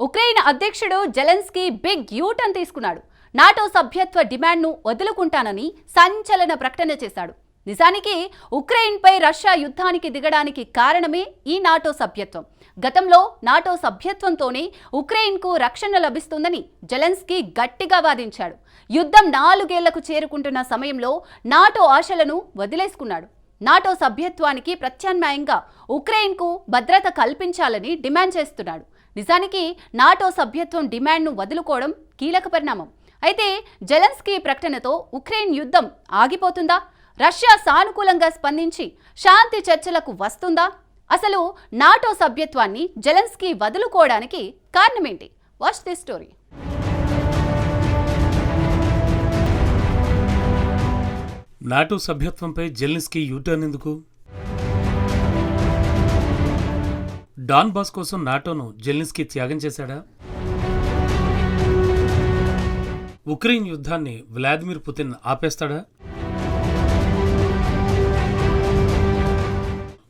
Ukraine అధ్యక్షుడు Zelensky big U turn తీసుకున్నాడు. NATO సభ్యత్వ డిమాండ్ను వదులుకుంటానని సంచలన ప్రకటన చేశాడు. నిజానికి ఉక్రెయిన్పై రష్యా యుద్ధానికి దిగడానికి కారణమే ఈ నాటో సభ్యత్వం. గతంలో నాటో సభ్యత్వంతోనే ఉక్రెయిన్కు రక్షణ లభిస్తుందని జెలెన్స్కీ గట్టిగా వాదించాడు. యుద్ధం నాలుగేళ్ళకు చేరుకుంటున్న సమయంలో నాటో ఆశలను వదిలేసుకున్నాడు. నాటో సభ్యత్వానికి ప్రత్యామ్నాయంగా ఉక్రెయిన్కు భద్రత కల్పించాలని డిమాండ్ చేస్తున్నాడు. నిజానికి నాటో సభ్యత్వం డిమాండ్ను వదులుకోవడం కీలక పరిణామం. అయితే జెలెన్స్కీ ప్రకటనతో ఉక్రెయిన్ యుద్ధం ఆగిపోతుందా? రష్యా సానుకూలంగా స్పందించి శాంతి చర్చలకు వస్తుందా? అసలు నాటో సభ్యత్వాన్ని జెలెన్స్కీ వదులుకోవడానికి కారణమేంటి? Watch this story. నాటో సభ్యత్వంపై జెలెన్స్కీ యూటర్న్ ఎందుకు? డాన్ బాస్ కోసం నాటోను జెల్నిస్కి త్యాగం చేశాడా? ఉక్రెయిన్ యుద్ధాన్ని వ్లాదిమిర్ పుతిన్ ఆపేస్తాడా?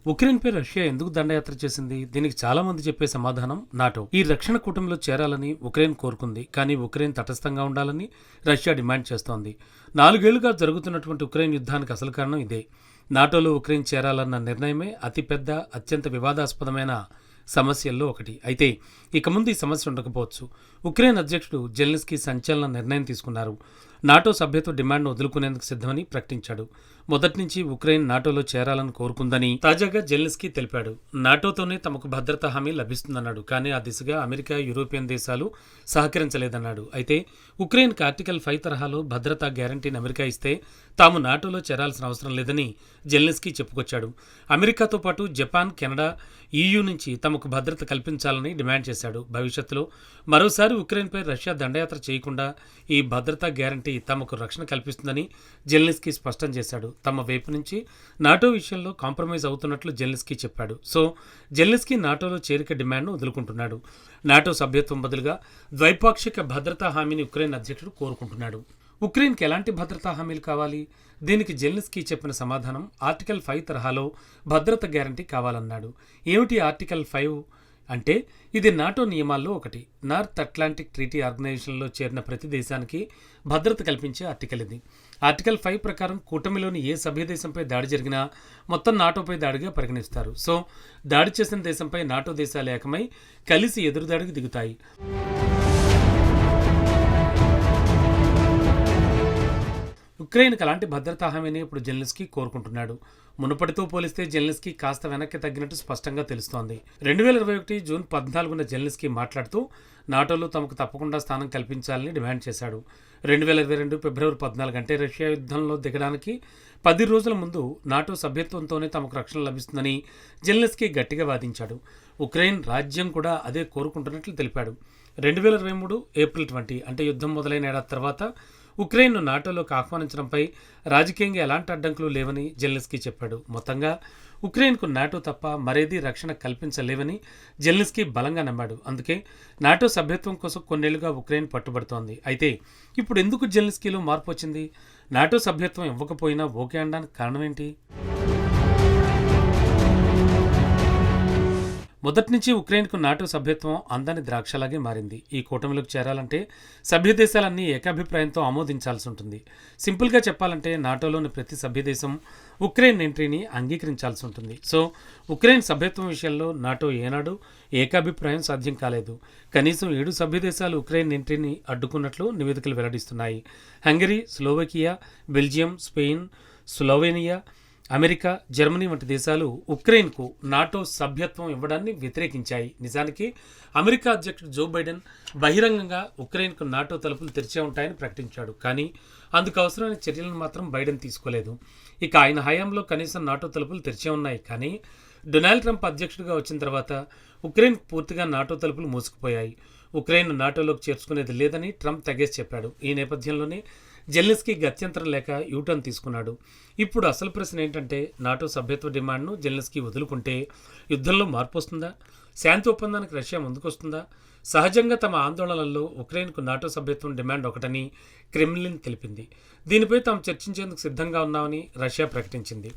ఉక్రెయిన్పై రష్యా ఎందుకు దండయాత్ర చేసింది? దీనికి చాలా మంది చెప్పే సమాధానం నాటో. ఈ రక్షణ కూటమిలో చేరాలని ఉక్రెయిన్ కోరుకుంది కానీ ఉక్రెయిన్ తటస్థంగా ఉండాలని రష్యా డిమాండ్ చేస్తోంది. నాలుగేళ్ళుగా జరుగుతున్నటువంటి ఉక్రెయిన్ యుద్ధానికి అసలు కారణం ఇదే. నాటోలో ఉక్రెయిన్ చేరాలన్న నిర్ణయమే అతిపెద్ద అత్యంత వివాదాస్పదమైన సమస్యల్లో ఒకటి. అయితే ఇక ముందు ఈ సమస్య ఉండకపోవచ్చు. ఉక్రెయిన్ అధ్యక్షుడు జెల్నిస్కీ సంచలన నిర్ణయం తీసుకున్నారు. నాటో సభ్యత్వ డిమాండ్ను వదులుకునేందుకు సిద్ధమని ప్రకటించాడు. మొదటి నుంచి ఉక్రెయిన్ నాటోలో చేరాలని కోరుకుందని తాజాగా జెల్నిస్కీ తెలిపాడు. నాటోతోనే తమకు భద్రతా హామీ లభిస్తుందన్నాడు. కానీ ఆ దిశగా అమెరికా యూరోపియన్ దేశాలు సహకరించలేదన్నాడు. అయితే ఉక్రెయిన్కు ఆర్టికల్ ఫైవ్ తరహాలో భద్రతా గ్యారంటీని అమెరికా ఇస్తే తాము నాటోలో చేరాల్సిన అవసరం లేదని జెల్నిస్కీ చెప్పుకొచ్చాడు. అమెరికాతో పాటు జపాన్ కెనడా ఈయూ నుంచి తమకు భద్రత కల్పించాలని డిమాండ్ చేశాడు. భవిష్యత్తులో మరోసారి ఉక్రెయిన్పై రష్యా దండయాత్ర చేయకుండా ఈ భద్రతా గ్యారంటీ తమకు రక్షణ కల్పిస్తుందని జెల్నిస్కీ స్పష్టం చేశాడు. తమ వైపు నుంచి నాటో విషయంలో కాంప్రమైజ్ అవుతున్నట్లు జెల్నిస్కీ చెప్పాడు. సో జెల్నిస్కీ నాటోలో చేరిక డిమాండ్ను వదులుకుంటున్నాడు. నాటో సభ్యత్వం బదులుగా ద్వైపాక్షిక భద్రతా హామీని ఉక్రెయిన్ అధ్యక్షుడు కోరుకుంటున్నాడు. ఉక్రెయిన్కి ఎలాంటి భద్రతా హామీలు కావాలి? దీనికి జెల్నిస్కీ చెప్పిన సమాధానం ఆర్టికల్ ఫైవ్ తరహాలో భద్రత గ్యారంటీ కావాలన్నాడు. ఏమిటి ఆర్టికల్ ఫైవ్? అంటే ఇది నాటో నియమాల్లో ఒకటి. నార్త్ అట్లాంటిక్ ట్రీటీ ఆర్గనైజేషన్లో చేరిన ప్రతి దేశానికి భద్రత కల్పించే ఆర్టికల్ ఇది. ఆర్టికల్ ఫైవ్ ప్రకారం కూటమిలోని ఏ సభ్య దేశంపై దాడి జరిగినా మొత్తం నాటోపై దాడిగా పరిగణిస్తారు. సో దాడి చేసిన దేశంపై నాటో దేశాలు ఏకమై కలిసి ఎదురుదాడికి దిగుతాయి. ఉక్రెయిన్కి అలాంటి భద్రతా హామీని ఇప్పుడు జెలెన్స్కీ కోరుకుంటున్నాడు. మునుపటితో పోలిస్తే జెలెన్స్కీ కాస్త వెనక్కి తగ్గినట్టు స్పష్టంగా తెలుస్తోంది. రెండు వేల ఇరవై ఒకటి జూన్ పద్నాలుగున జెలెన్స్కీ మాట్లాడుతూ నాటోలో తమకు తప్పకుండా స్థానం కల్పించాలని డిమాండ్ చేశాడు. రెండు వేల ఇరవై రెండు ఫిబ్రవరి పద్నాలుగు అంటే రష్యా యుద్ధంలో దిగడానికి పది రోజుల ముందు నాటో సభ్యత్వంతోనే తమకు రక్షణ లభిస్తుందని జెలెన్స్కీ గట్టిగా వాదించాడు. ఉక్రెయిన్ రాజ్యం కూడా అదే కోరుకుంటున్నట్లు తెలిపాడు. రెండు వేల ఇరవై మూడు ఏప్రిల్ ట్వంటీ అంటే యుద్ధం మొదలైన ఏడాది తర్వాత ఉక్రెయిన్ను నాటోలోకి ఆహ్వానించడంపై రాజకీయంగా ఎలాంటి అడ్డంకులు లేవని జెల్నిస్కీ చెప్పాడు. మొత్తంగా ఉక్రెయిన్కు నాటో తప్ప మరేదీ రక్షణ కల్పించలేవని జెల్నిస్కీ బలంగా నమ్మాడు. అందుకే నాటో సభ్యత్వం కోసం కొన్నేళ్ళుగా ఉక్రెయిన్ పట్టుబడుతోంది. అయితే ఇప్పుడు ఎందుకు జెల్నిస్కీలో మార్పు వచ్చింది? నాటో సభ్యత్వం ఇవ్వకపోయినా ఓకే అనడానికి కారణం మొదటి నుంచి ఉక్రెయిన్కు నాటో సభ్యత్వం అందని ద్రాక్షలాగే మారింది. ఈ కూటమిలోకి చేరాలంటే సభ్య దేశాలన్నీ ఏకాభిప్రాయంతో ఆమోదించాల్సి ఉంటుంది. సింపుల్గా చెప్పాలంటే నాటోలోని ప్రతి సభ్యదేశం ఉక్రెయిన్ ఎంట్రీని అంగీకరించాల్సి ఉంటుంది. సో ఉక్రెయిన్ సభ్యత్వం విషయంలో నాటో ఏనాడు ఏకాభిప్రాయం సాధ్యం కాలేదు. కనీసం ఏడు సభ్యదేశాలు ఉక్రెయిన్ ఎంట్రీని అడ్డుకున్నట్లు నివేదికలు వెల్లడిస్తున్నాయి. Hungary Slovakia Belgium Spain Slovenia America Germany వంటి దేశాలు ఉక్రెయిన్కు నాటో సభ్యత్వం ఇవ్వడాన్ని వ్యతిరేకించాయి. నిజానికి అమెరికా అధ్యక్షుడు జో బైడెన్ బహిరంగంగా ఉక్రెయిన్కు నాటో తలుపులు తెరిచే ఉంటాయని ప్రకటించాడు. కానీ అందుకు అవసరమైన చర్యలను మాత్రం బైడెన్ తీసుకోలేదు. ఇక ఆయన హయాంలో కనీసం నాటో తలుపులు తెరిచే ఉన్నాయి. కానీ డొనాల్డ్ ట్రంప్ అధ్యక్షుడిగా వచ్చిన తర్వాత ఉక్రెయిన్ పూర్తిగా నాటో తలుపులు మూసుకుపోయాయి. ఉక్రెయిన్ నాటోలోకి చేర్చుకునేది లేదని ట్రంప్ తగ్గేసి చెప్పాడు. ఈ నేపథ్యంలోనే జెలెన్స్కీ గత్యంతరం లేక యూటర్న్ తీసుకున్నాడు. ఇప్పుడు అసలు ప్రశ్న ఏంటంటే నాటో సభ్యత్వ డిమాండ్ను జెలెన్స్కీ వదులుకుంటే యుద్ధంలో మార్పు వస్తుందా? శాంతి ఒప్పందానికి రష్యా ముందుకొస్తుందా? సహజంగా తమ ఆందోళనల్లో ఉక్రెయిన్కు నాటో సభ్యత్వం డిమాండ్ ఒకటని క్రెమ్లిన్ తెలిపింది. దీనిపై తాము చర్చించేందుకు సిద్ధంగా ఉన్నామని రష్యా ప్రకటించింది.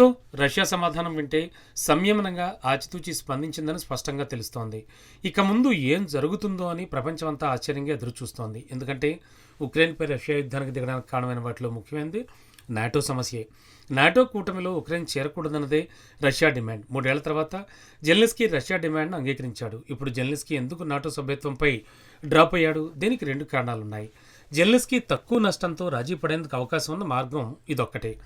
సో రష్యా సమాధానం వింటే సంయమనంగా ఆచితూచి స్పందించిందని స్పష్టంగా తెలుస్తోంది. ఇక ముందు ఏం జరుగుతుందో అని ప్రపంచమంతా ఆశ్చర్యంగా ఎదురుచూస్తోంది. ఎందుకంటే ఉక్రెయిన్పై రష్యా యుద్ధానికి దిగడానికి కారణమైన వాటిలో ముఖ్యమైనది నాటో సమస్యే. నాటో కూటమిలో ఉక్రెయిన్ చేరకూడదన్నదే రష్యా డిమాండ్. మూడేళ్ళ తర్వాత జెల్నిస్కీ రష్యా డిమాండ్ను అంగీకరించాడు. ఇప్పుడు జెల్నిస్కీ ఎందుకు నాటో సభ్యత్వంపై డ్రాప్ అయ్యాడు? దీనికి రెండు కారణాలున్నాయి. జెల్నిస్కీ తక్కువ నష్టంతో రాజీ పడేందుకు అవకాశం ఉన్న మార్గం ఇదొక్కటే.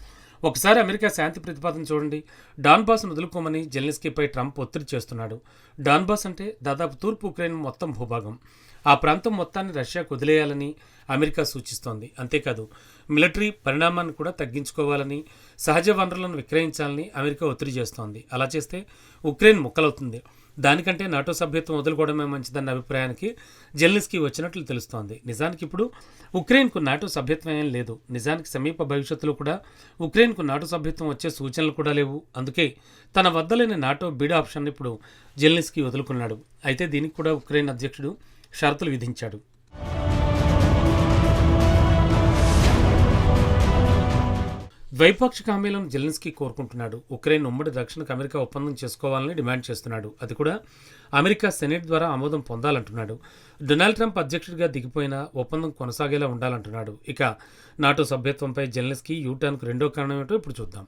ఒకసారి అమెరికా శాంతి ప్రతిపాదన చూడండి. డాన్బాస్ను వదులుకోమని జెల్నిస్కీపై ట్రంప్ ఒత్తిడి చేస్తున్నాడు. డాన్బాస్ అంటే దాదాపు తూర్పు ఉక్రెయిన్ మొత్తం భూభాగం. ఆ ప్రాంతం మొత్తాన్ని రష్యాకు వదిలేయాలని అమెరికా సూచిస్తోంది. అంతేకాదు మిలిటరీ పరిణామాన్ని కూడా తగ్గించుకోవాలని సహజ వనరులను విక్రయించాలని అమెరికా ఒత్తిడి చేస్తోంది. అలా చేస్తే ఉక్రెయిన్ ముక్కలవుతుంది. దానికంటే నాటో సభ్యత్వం వదులుకోవడమే మంచిదన్న అభిప్రాయానికి జెల్నిస్కీ వచ్చినట్లు తెలుస్తోంది. నిజానికి ఇప్పుడు ఉక్రెయిన్కు నాటో సభ్యత్వం ఏం లేదు. నిజానికి సమీప భవిష్యత్తులో కూడా ఉక్రెయిన్కు నాటో సభ్యత్వం వచ్చే సూచనలు కూడా లేవు. అందుకే తన వద్ద లేని నాటో బిడ్ ఆప్షన్ ఇప్పుడు జెల్నిస్కీ వదులుకున్నాడు. అయితే దీనికి కూడా ఉక్రెయిన్ అధ్యక్షుడు షరతులు విధించాడు. ద్వైపాక్షిక హామీలను జెలెన్స్కీ కోరుకుంటున్నాడు. ఉక్రెయిన్ ఉమ్మడి రక్షణకు అమెరికా ఒప్పందం చేసుకోవాలని డిమాండ్ చేస్తున్నాడు. అది కూడా అమెరికా సెనెట్ ద్వారా ఆమోదం పొందాలంటున్నాడు. డొనాల్డ్ ట్రంప్ అధ్యక్షుడిగా దిగిపోయిన ఒప్పందం కొనసాగేలా ఉండాలంటున్నాడు. ఇక నాటో సభ్యత్వంపై జెలెన్స్కీ యూటర్న్కు రెండో కారణం ఏంటో ఇప్పుడు చూద్దాం.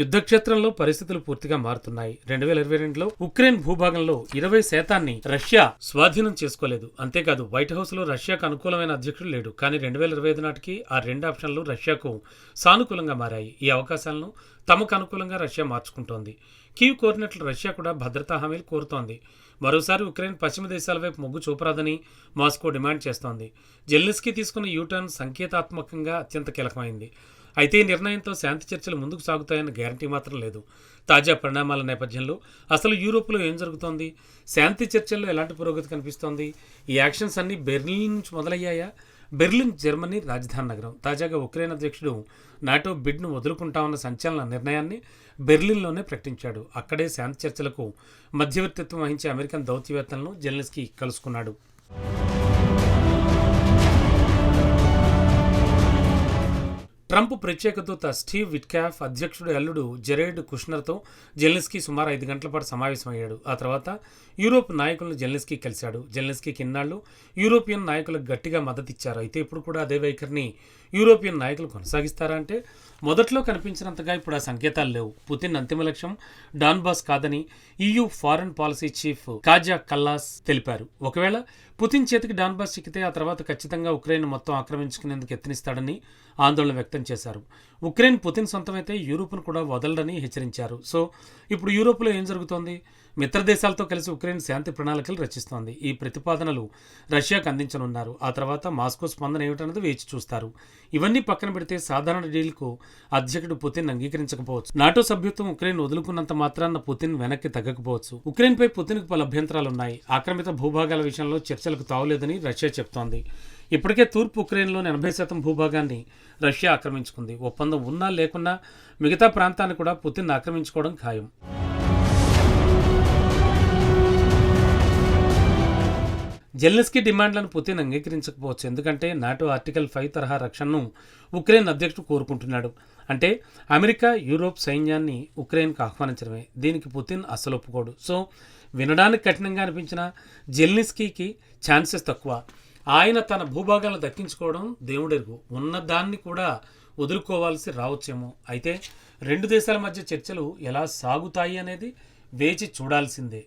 యుద్ధక్షేత్రంలో పరిస్థితులు పూర్తిగా మారుతున్నాయి. రెండు వేల ఇరవై రెండులో ఉక్రెయిన్ భూభాగంలో ఇరవై శాతాన్ని రష్యా స్వాధీనం చేసుకోలేదు. అంతేకాదు వైట్ హౌస్లో రష్యాకు అనుకూలమైన అధ్యక్షుడు లేడు. కానీ రెండు వేల ఇరవై ఐదు నాటికి ఆ రెండు ఆప్షన్లు రష్యాకు సానుకూలంగా మారాయి. ఈ అవకాశాలను తమకు అనుకూలంగా రష్యా మార్చుకుంటోంది. కీవ్ కోరినట్లు రష్యా కూడా భద్రతా హామీలు కోరుతోంది. మరోసారి ఉక్రెయిన్ పశ్చిమ దేశాల వైపు మొగ్గు చూపరాదని మాస్కో డిమాండ్ చేస్తోంది. జెల్నిస్కీ తీసుకున్న యూటర్న్ సంకేతాత్మకంగా అత్యంత కీలకమైంది. అయితే ఈ నిర్ణయంతో శాంతి చర్చలు ముందుకు సాగుతాయన్న గ్యారంటీ మాత్రం లేదు. తాజా పరిణామాల నేపథ్యంలో అసలు యూరోప్లో ఏం జరుగుతోంది? శాంతి చర్చల్లో ఎలాంటి పురోగతి కనిపిస్తోంది? ఈ యాక్షన్స్ అన్ని బెర్లిన్ నుంచి మొదలయ్యాయా? బెర్లిన్ జర్మనీ రాజధాని నగరం. తాజాగా ఉక్రెయిన్ అధ్యక్షుడు నాటో బిడ్ను వదులుకుంటామన్న సంచలన నిర్ణయాన్ని బెర్లిన్లోనే ప్రకటించాడు. అక్కడే శాంతి చర్చలకు మధ్యవర్తిత్వం వహించే అమెరికన్ దౌత్యవేత్తలను జెల్నిస్కీ కలుసుకున్నాడు. ట్రంప్ ప్రత్యేక దూత స్టీవ్ విట్కాఫ్ అధ్యక్షుడు అల్లుడు జెరేడ్ కుష్నర్తో జెల్నిస్కీ సుమారు ఐదు గంటల పాటు సమావేశమయ్యాడు. ఆ తర్వాత యూరోప్ నాయకులను జెల్నిస్కీ కలిశాడు. జెల్నిస్కీ కిన్నాళ్ళు యూరోపియన్ నాయకులకు గట్టిగా మద్దతిచ్చారు. అయితే ఇప్పుడు కూడా అదే వైఖరిని యూరోపియన్ నాయకులు కొనసాగిస్తారా అంటే మొదట్లో కనిపించినంతగా ఇప్పుడు ఆ సంకేతాలు లేవు. పుతిన్ అంతిమ లక్ష్యం డాన్బాస్ కాదని EU foreign policy chief Kaja Kallas తెలిపారు. ఒకవేళ పుతిన్ చేతికి డాన్బాస్ చిక్కితే ఆ తర్వాత ఖచ్చితంగా ఉక్రెయిన్ మొత్తం ఆక్రమించుకునేందుకు యత్నిస్తాడని ఆందోళన వ్యక్తం చేశారు. ఉక్రెయిన్ పుతిన్ సొంతమైతే యూరోప్ను కూడా వదలడని హెచ్చరించారు. సో ఇప్పుడు యూరోప్లో ఏం జరుగుతోంది? మిత్ర దేశాలతో కలిసి ఉక్రెయిన్ శాంతి ప్రణాళికలు రచిస్తోంది. ఈ ప్రతిపాదనలు రష్యాకు అందించనున్నారు. ఆ తర్వాత మాస్కో స్పందన ఏమిటన్నది వేచి చూస్తారు. ఇవన్నీ పక్కన పెడితే సాధారణ డీల్కు అధ్యక్షుడు పుతిన్ అంగీకరించకపోవచ్చు. నాటో సభ్యత్వం ఉక్రెయిన్ వదులుకున్నంత మాత్రాన పుతిన్ వెనక్కి తగ్గకపోవచ్చు. ఉక్రెయిన్పై పుతిన్కు పలు అభ్యంతరాలున్నాయి. ఆక్రమిత భూభాగాల విషయంలో చర్చలకు తావులేదని రష్యా చెప్తోంది. ఇప్పటికే తూర్పు ఉక్రెయిన్లోని ఎనభై శాతం భూభాగాన్ని రష్యా ఆక్రమించుకుంది. ఒప్పందం ఉన్నా లేకున్నా మిగతా ప్రాంతాన్ని కూడా పుతిన్ ఆక్రమించుకోవడం ఖాయం. జెల్నిస్కీ డిమాండ్లను పుతిన్ అంగీకరించకపోవచ్చు. ఎందుకంటే నాటో ఆర్టికల్ ఫైవ్ తరహా రక్షణను ఉక్రెయిన్ అధ్యక్షుడు కోరుకుంటున్నాడు. అంటే అమెరికా యూరోప్ సైన్యాన్ని ఉక్రెయిన్కు ఆహ్వానించడమే. దీనికి పుతిన్ అస్సలు ఒప్పుకోడు. సో వినడానికి కఠినంగా అనిపించిన జెల్నిస్కీకి ఛాన్సెస్ తక్కువ. ఆయన తన భూభాగాలను దక్కించుకోవడం దేవుడెరుగు. ఉన్న దాన్ని కూడా వదులుకోవాల్సి రావచ్చేమో. అయితే రెండు దేశాల మధ్య చర్చలు ఎలా సాగుతాయి అనేది వేచి చూడాల్సిందే.